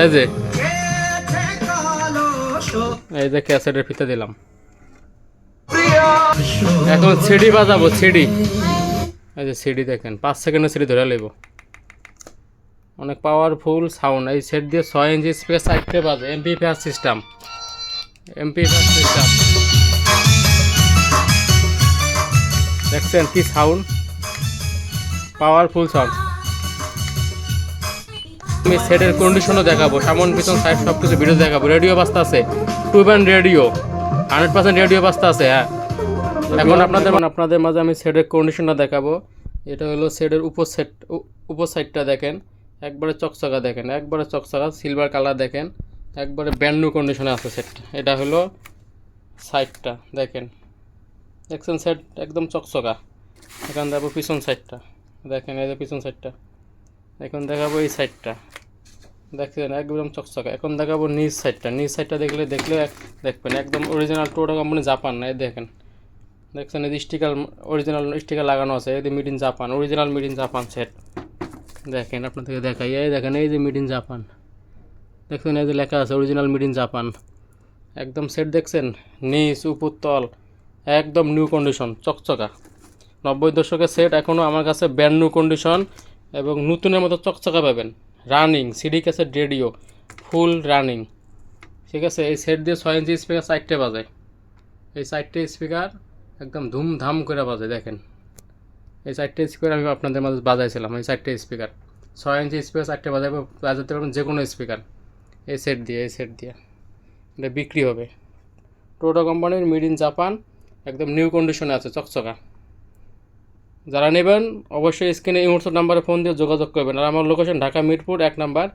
এই যে। এই যে ক্যাসেটের ফিতে দিলাম। এখন সিডি বাজাবো, সিডি। এই যে সিডি দেখেন, পাঁচ সেকেন্ডে সিডি ধরে লইব। অনেক পাওয়ারফুল সাউন্ড এই সেট দিয়ে ছয় ইঞ্চি স্পেস চারটে বাজে। Amplifier system amplifier system দেখছেন কি সাউন্ড পাওয়ারফুল সাউন্ড আমি সেটের কন্ডিশনও দেখাবো, সামন, পিছন সাইড সব কিছু ভিডিও দেখাবো। রেডিও বাস্তা আছে। Two band radio hundred percent radio বাস্তা আছে হ্যাঁ। এখন আপনাদের আপনাদের মাঝে আমি সেটের কন্ডিশনটা দেখাবো। এটা হলো সেটের উপর সেট উপর সাইডটা দেখেন। একবারে চকচকা দেখেন, একবারে চকচকা সিলভার কালার দেখেন। একবারে ব্যান্ড কন্ডিশনে আছে সেটটা এটা হলো সাইডটা দেখেন। দেখছেন সেট একদম চকচকা? এখান দেখাবো পিছন সাইডটা দেখেন এই যে পিছন সাইডটা এখন দেখাবো এই সাইডটা দেখছেন একদম চকচকা। এখন দেখাবো নিচ সাইডটা নিচ সাইডটা দেখলে দেখলে দেখবেন, একদম অরিজিনাল টোটো কোম্পানি জাপান না দেখেন। দেখছেন, এই স্টিকার অরিজিনাল স্টিকার লাগানো আছে, এই যে made in Japan original made in Japan set দেখেন, আপনাদেরকে দেখাই। এই দেখেন, এই যে মিড ইন জাপান দেখছেন, এই যে লেখা আছে অরিজিনাল মিড ইন জাপান একদম সেট দেখছেন? নিচ উপর তল একদম নিউ কন্ডিশন চকচকা। নব্বই দশকের সেট এখনও আমার কাছে ব্যান্ড নিউ কন্ডিশন এবং নতুনের মতো চকচকা পাবেন। Running, CD cassette radio, full running. ঠিক আছে, এই সেট দিয়ে ছয় ইঞ্চি স্পিকার চারটে বাজে। এই চারটে স্পিকার একদম ধুমধাম করে বাজে, দেখেন। এই চারটে স্পিকার আমি আপনাদের মাঝে বাজাইছিলাম, এই চারটে স্পিকার। ছয় ইঞ্চি স্পিকার চারটে বাজাবে বাজাতে পারবেন যে কোনো স্পিকার। এই সেট দিয়ে, এই সেট দিয়ে। এটা বিক্রি হবে। টোটো কোম্পানির মিড ইন জাপান একদম নিউ কন্ডিশনে আছে, চকচকা। যারা নেবেন, অবশ্যই স্ক্রিনে এই মুহূর্তে নাম্বারে ফোন দিয়ে যোগাযোগ করবেন। আর আমার লোকেশন ঢাকা মিরপুর, এক নাম্বার,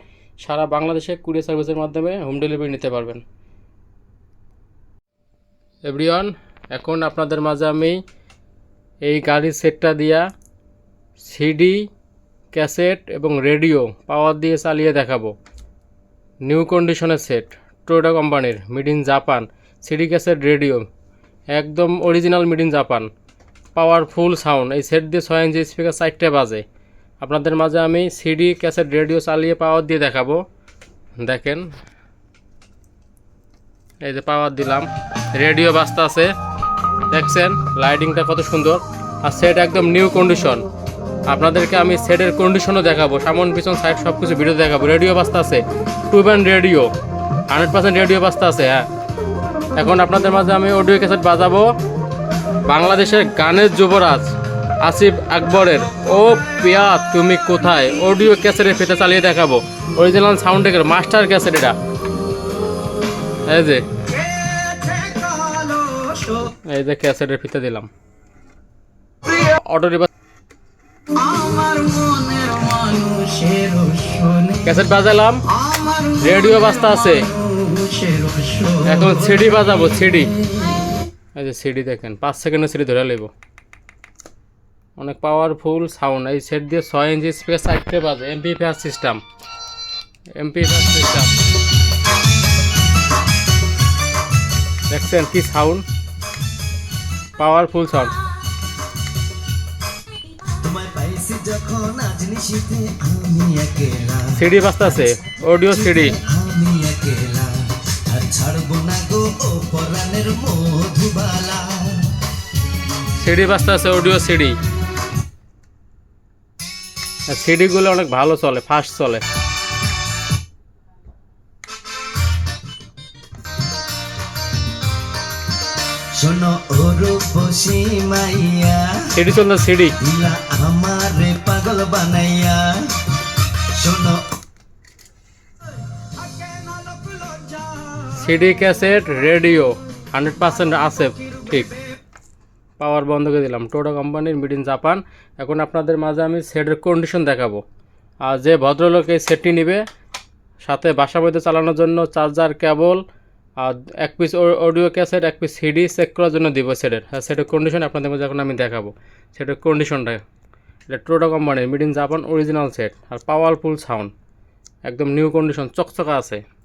সারা বাংলাদেশে কুরিয়ার সার্ভিসের মাধ্যমে হোম ডেলিভারি নিতে পারবেন। এভরিওয়ান, এখন আপনাদের মাঝে আমি এই গাড়ির সেটটা দিয়া সিডি ক্যাসেট এবং রেডিও পাওয়ার দিয়ে চালিয়ে দেখাবো। নিউ কন্ডিশনের সেট টোয়োটা কোম্পানির made in Japan CD cassette, radio, একদম original made in Japan powerful sound. এই সেট দিয়ে ছয় ইঞ্চি স্পিকার চারটে বাজে। আপনাদের মাঝে আমি সিডি ক্যাসেট রেডিও চালিয়ে পাওয়ার দিয়ে দেখাবো। দেখেন। এই যে পাওয়ার দিলাম। রেডিও বাজতে আছে। দেখছেন? লাইটিংটা কত সুন্দর। আর সেট একদম নিউ কন্ডিশন আপনাদেরকে আমি সেটের কন্ডিশনও দেখাবো। সামন, পিছন সাইড সব কিছু ভিডিও দেখাবো। রেডিও বাস্তা আছে। Two band radio hundred percent radio বাস্তা আছে হ্যাঁ। এখন আপনাদের মাঝে আমি অডিও ক্যাসেট বাজাবো। বাংলাদেশের গানের যুবরাজ আসিফ আকবরের, ও পিয়া, তুমি কোথায়? অডিও ক্যাসেটের ফেতে চালিয়ে দেখাবো। অরিজিনাল সাউন্ড মাস্টার ক্যাসেট এটা। এই যে। এই যে ক্যাসেটের ফিতে দিলাম। Auto cassette বাজালাম। রেডিও বাজতে আছে। এখন সিডি বাজাবো, সিডি। এই যে সিডি দেখেন পাঁচ সেকেন্ডে সিডি ধরে লইব। অনেক পাওয়ারফুল সাউন্ড এই সেট দিয়ে ছয় ইঞ্চি স্পেস চারটে বাজে। Amplifier system amplifier system দেখছেন কি সাউন্ড পাওয়ারফুল সাউন্ড সিডি বাজতে আছে অডিও সিডি ও পরাণের মধুবালা। সিডি বাজতে আছে অডিও সিডি। সিডিগুলো অনেক ভালো চলে ফাস্ট চলে। শোনো মাইয়া সিডি চলছে সিডি। আমারে পাগল বানাইয়া। শোনো CD cassette, radio, hundred percent আছে, ঠিক। পাওয়ার বন্ধ করে দিলাম। টোটো কোম্পানির মিড ইন জাপান। এখন আপনাদের মাঝে আমি সেটের কন্ডিশন দেখাবো। আর যে ভদ্রলোক এই সেটটি নেবে, সাথে বাসা বইতে চালানোর জন্য চার্জার, কেবল, আর এক পিস অডিও ক্যাসেট, এক পিস সিডি চেক করার জন্য দিব সেটের। হ্যাঁ সেটের কন্ডিশন আপনাদের মাঝে এখন আমি দেখাবো। সেটের কন্ডিশনটা। এটা টোটো কোম্পানির made in Japan original set. R powerful sound. একদম নিউ কন্ডিশন, চকচকা আছে।